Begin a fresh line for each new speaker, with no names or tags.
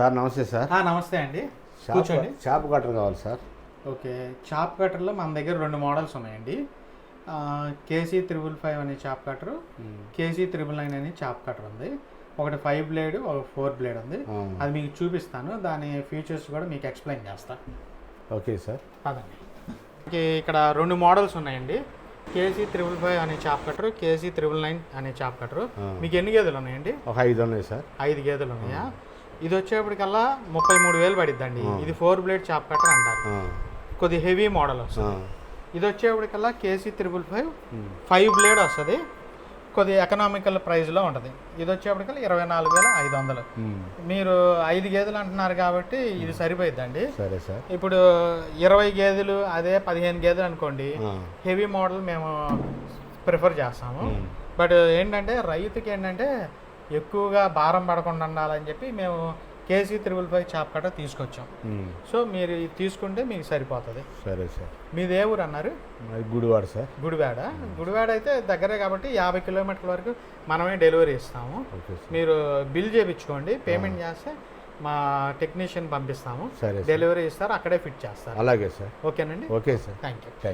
Sir నమస్తే sir.
నమస్తే అండి. కూర్చోండి.
షాప్ కట్టర్ కావాలి సార్.
ఓకే చాప్ కట్టర్లో మన దగ్గర రెండు మోడల్స్ ఉన్నాయండి. కేసీ త్రిబుల్ ఫైవ్ అనే chop cutter KC triple nine అనే చాప్ కట్టర్ ఉంది. ఒకటి ఫైవ్ బ్లేడ్ ఒక ఫోర్ బ్లేడ్ ఉంది. అది మీకు చూపిస్తాను. దాని ఫీచర్స్ కూడా మీకు ఎక్స్ప్లెయిన్ చేస్తా.
Okay sir.
పదండి. ఓకే, ఇక్కడ రెండు మోడల్స్ ఉన్నాయండి. కేసీ త్రిబుల్ ఫైవ్ అనే chop cutter KC triple nine అనే చాప్ కట్టరు. మీకు ఎన్ని గేదెలు ఉన్నాయండి?
ఒక ఐదు ఉన్నాయి సార్.
ఐదు గేదెలు ఉన్నాయా? ఇది వచ్చేప్పటికల్లా ముప్పై మూడు వేలు పడిద్దండి. ఇది ఫోర్ బ్లేడ్ చాప్ కట్టర్ అంటారు. కొద్ది హెవీ మోడల్ వస్తుంది. ఇది వచ్చేప్పటికల్లా KC triple five five blade వస్తుంది. కొద్ది ఎకనామికల్ ప్రైస్లో ఉంటుంది. ఇది వచ్చేప్పటికల్లా ఇరవై నాలుగు వేల ఐదు వందలు. మీరు ఐదు గేదెలు అంటున్నారు కాబట్టి ఇది సరిపోయిద్దండి.
సరే సార్.
ఇప్పుడు ఇరవై గేదెలు అదే పదిహేను గేదెలు అనుకోండి హెవీ మోడల్ మేము ప్రిఫర్ చేస్తాము. బట్ ఏంటంటే రైతుకి ఏంటంటే ఎక్కువగా భారం పడకుండా ఉండాలని చెప్పి మేము కేసీ త్రిబుల్ ఫైవ్ చాప్ కట్ట తీసుకొచ్చాం. సో మీరు ఇది తీసుకుంటే మీకు సరిపోతుంది.
సరే సార్.
మీది ఏ ఊరు అన్నారు?
గుడివాడ సార్.
గుడివాడ. గుడివాడ అయితే దగ్గరే కాబట్టి యాభై కిలోమీటర్ల వరకు మనమే డెలివరీ ఇస్తాము. మీరు బిల్ చేయించుకోండి పేమెంట్ చేస్తే మా టెక్నీషియన్ పంపిస్తాము. డెలివరీ ఇస్తారు అక్కడే ఫిట్ చేస్తారు.
అలాగే సార్.
ఓకేనండి?
Okay sir.
Thank you
thank